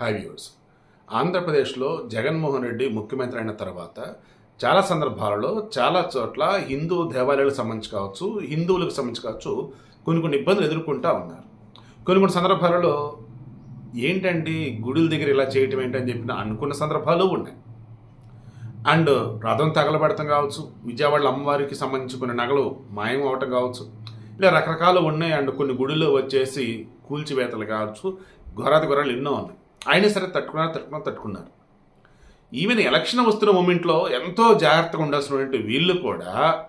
High views ఆంధ్రప్రదేశ్లో జగన్మోహన్ రెడ్డి ముఖ్యమంత్రి అయిన తర్వాత చాలా సందర్భాలలో చాలా చోట్ల హిందూ దేవాలయాలకు సంబంధించి కావచ్చు హిందువులకు సంబంధించి కావచ్చు కొన్ని కొన్ని ఇబ్బందులు ఎదుర్కొంటూ ఉన్నారు. కొన్ని కొన్ని సందర్భాలలో ఏంటండి గుడుల దగ్గర ఇలా చేయటం ఏంటని చెప్పిన అనుకున్న సందర్భాలు ఉన్నాయి. అండ్ రథం తగలబడటం కావచ్చు విజయవాడ అమ్మవారికి సంబంధించి కొన్ని నగలు మాయం అవటం కావచ్చు ఇలా రకరకాలు ఉన్నాయి. అండ్ కొన్ని గుడులు వచ్చేసి కూల్చివేతలు కావచ్చు ఘోరాతి ఘోరాలు ఎన్నో ఉన్నాయి. అయినా సరే తట్టుకున్నారు తట్టుకున్నారు తట్టుకున్నారు. ఈవెన్ ఎలక్షన్ వస్తున్న మూమెంట్లో ఎంతో జాగ్రత్తగా ఉండాల్సినటువంటి వీళ్ళు కూడా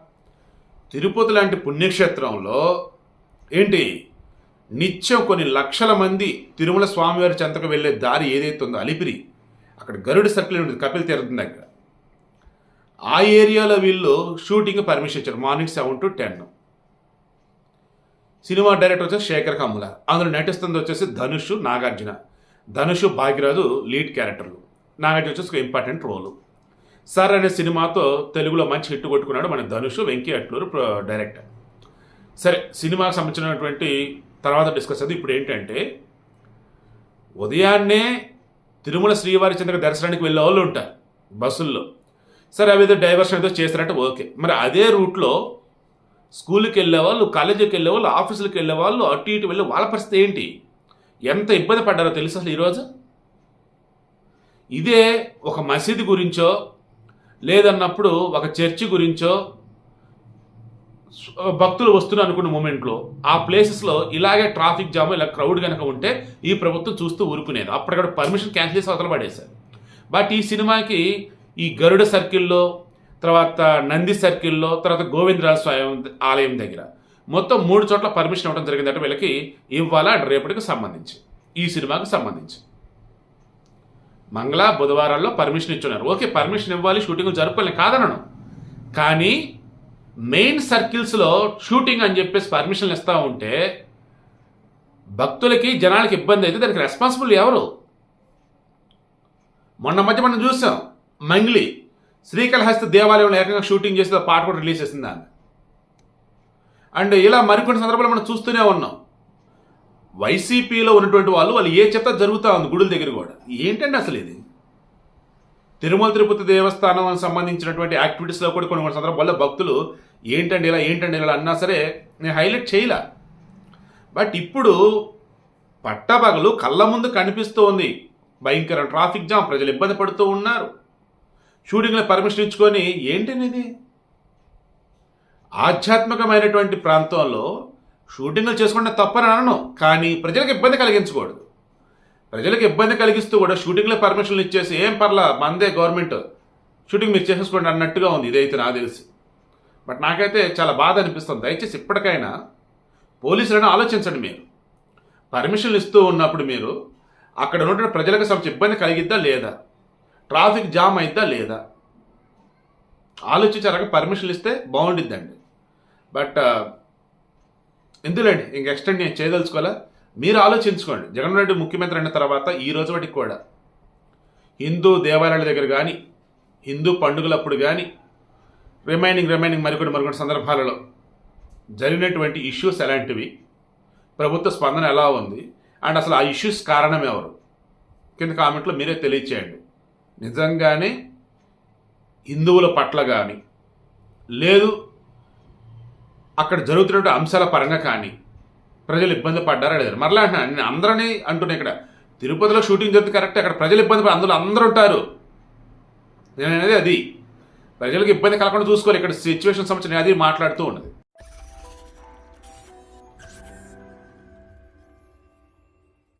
తిరుపతి లాంటి పుణ్యక్షేత్రంలో ఏంటి నిత్యం కొన్ని లక్షల మంది తిరుమల స్వామివారి చెంతకు వెళ్ళే దారి ఏదైతే ఉందో అలిపిరి అక్కడ గరుడు సర్కిల్ ఉంటుంది కపిల్ తీర్థం దగ్గర. ఆ ఏరియాలో వీళ్ళు షూటింగ్ పర్మిషన్ ఇచ్చారు morning seven to ten. Cinema director వచ్చేసి శేఖర్ కమ్ముల అందులో నటిస్తుంది వచ్చేసి ధనుష్ నాగార్జున. ధనుష్ భాగ్యరాజు లీడ్ క్యారెక్టర్లు నాగార్జున వచ్చేసి ఒక ఇంపార్టెంట్ రోలు సార్ అనే సినిమాతో తెలుగులో మంచి హిట్ కొట్టుకున్నాడు మన ధనుష్ వెంకీ అట్లూరు డైరెక్టర్ సరే సినిమాకి సంబంధించినటువంటి తర్వాత డిస్కస్ అది ఇప్పుడు ఏంటంటే ఉదయాన్నే తిరుమల శ్రీవారి చంద్ర దర్శనానికి వెళ్ళే వాళ్ళు ఉంటారు బస్సుల్లో. సరే అవి ఏదో డైవర్షన్ ఏదో చేస్తారంటే ఓకే. మరి అదే రూట్లో స్కూల్కి వెళ్ళే వాళ్ళు కాలేజీకి వెళ్ళే వాళ్ళు ఆఫీసులకు వెళ్ళే వాళ్ళు అటు ఇటు వెళ్ళే వాళ్ళ పరిస్థితి ఏంటి? ఎంత ఇబ్బంది పడ్డారో తెలుసు అసలు ఈరోజు? ఇదే ఒక మసీదు గురించో లేదన్నప్పుడు ఒక చర్చి గురించో భక్తులు వస్తున్నారు అనుకున్న మూమెంట్లో ఆ ప్లేసెస్లో ఇలాగే ట్రాఫిక్ జామ్ ఇలా క్రౌడ్ కనుక ఉంటే ఈ ప్రభుత్వం చూస్తూ ఊరుకునేది. అప్పటికక్కడ పర్మిషన్ క్యాన్సిల్ చేసి అవతల పడేశారు. బట్ ఈ సినిమాకి ఈ గరుడ సర్కిల్లో తర్వాత నంది సర్కిల్లో తర్వాత గోవిందరాజ స్వామి ఆలయం దగ్గర మొత్తం మూడు చోట్ల పర్మిషన్ ఇవ్వడం జరిగిందంటే వీళ్ళకి. ఇవ్వాలా? రేపటికి సంబంధించి. ఈ సినిమాకి సంబంధించి. మంగళ బుధవారాల్లో పర్మిషన్ ఇచ్చున్నారు. ఓకే పర్మిషన్ ఇవ్వాలి షూటింగ్ జరుపుకోవాలి కాదనను. కానీ మెయిన్ సర్కిల్స్లో షూటింగ్ అని చెప్పేసి పర్మిషన్లు ఇస్తూ ఉంటే భక్తులకి జనాలకి ఇబ్బంది అయితే దానికి రెస్పాన్సిబుల్ ఎవరు? మొన్న మధ్య మనం చూసాం మంగ్లీ శ్రీకాళహస్తి దేవాలయంలో ఏకంగా షూటింగ్ చేసి పాట కూడా రిలీజ్ చేసింది దాన్ని అండ్ ఇలా మరికొన్ని సందర్భాలు మనం చూస్తూనే ఉన్నాం. వైసీపీలో ఉన్నటువంటి వాళ్ళు వాళ్ళు ఏ చెప్తా జరుగుతూ ఉంది గుడుల దగ్గర కూడా. ఏంటండి అసలు ఇది? తిరుమల తిరుపతి దేవస్థానం సంబంధించినటువంటి యాక్టివిటీస్లో కూడా కొన్ని కొన్ని సందర్భాల్లో భక్తులు ఏంటండి ఇలా ఏంటండి ఇలా అన్నా సరే నేను హైలైట్ చేయలే. బట్ ఇప్పుడు పట్టపగలు కళ్ళ ముందు కనిపిస్తోంది. భయంకర ట్రాఫిక్ జామ్ ప్రజలు ఇబ్బంది పడుతూ ఉన్నారు. షూటింగ్లో పర్మిషన్ ఇచ్చుకొని ఏంటనేది ఆధ్యాత్మికమైనటువంటి ప్రాంతంలో షూటింగ్లు చేసుకుంటే తప్పని అనను కానీ ప్రజలకు ఇబ్బంది కలిగించకూడదు. ప్రజలకు ఇబ్బంది కలిగిస్తూ కూడా షూటింగ్లో పర్మిషన్లు ఇచ్చేసి ఏం పర్లా మందే గవర్నమెంట్ షూటింగ్ మీరు చేసేసుకోండి అన్నట్టుగా ఉంది. ఇదైతే నాకు తెలిసి. బట్ నాకైతే చాలా బాధ అనిపిస్తుంది. దయచేసి ఇప్పటికైనా పోలీసులను ఆలోచించండి మీరు. పర్మిషన్లు ఇస్తూ ఉన్నప్పుడు మీరు అక్కడ ఉన్నటువంటి ప్రజలకు సంబంధించి ఇబ్బంది కలిగిద్దా లేదా? ట్రాఫిక్ జామ్ అయిద్దా లేదా? ఆలోచించారక పర్మిషన్లు ఇస్తే బాగుండిద్దండి. బట్ ఎందులేండి ఇంక ఎక్స్టెండ్ నేను చేయదలుచుకోవాలా? మీరు ఆలోచించుకోండి. జగన్ రెడ్డి ముఖ్యమంత్రి అయిన తర్వాత ఈ రోజు వాటికి కూడా. హిందూ దేవాలయాల దగ్గర కానీ హిందూ పండుగలప్పుడు కానీ రిమైనింగ్ రిమైనింగ్ మరికొన్ని మరికొన్ని సందర్భాలలో జరిగినటువంటి ఇష్యూస్ ఎలాంటివి ప్రభుత్వ స్పందన ఎలా ఉంది అండ్ అసలు ఆ ఇష్యూస్ కారణం ఎవరు? కింద కామెంట్లో మీరే తెలియచేయండి. నిజంగానే హిందువుల పట్ల కానీ లేదు అక్కడ జరుగుతున్న అంశాల పరంగా కానీ ప్రజలు ఇబ్బంది పడ్డారా లేదు? మరలా అంటున్నా నేను అందరినీ అంటున్నా ఇక్కడ. తిరుపతిలో షూటింగ్ జరుగుతుంది కరెక్ట్ అక్కడ ప్రజలు ఇబ్బంది పడి అందులో అందరూ ఉంటారు. నేను అనేది అది. ప్రజలకు ఇబ్బంది కలగకుండా చూసుకోవాలి. ఇక్కడ సిచ్యువేషన్ సంబంధించిన అది మాట్లాడుతూ ఉన్నది.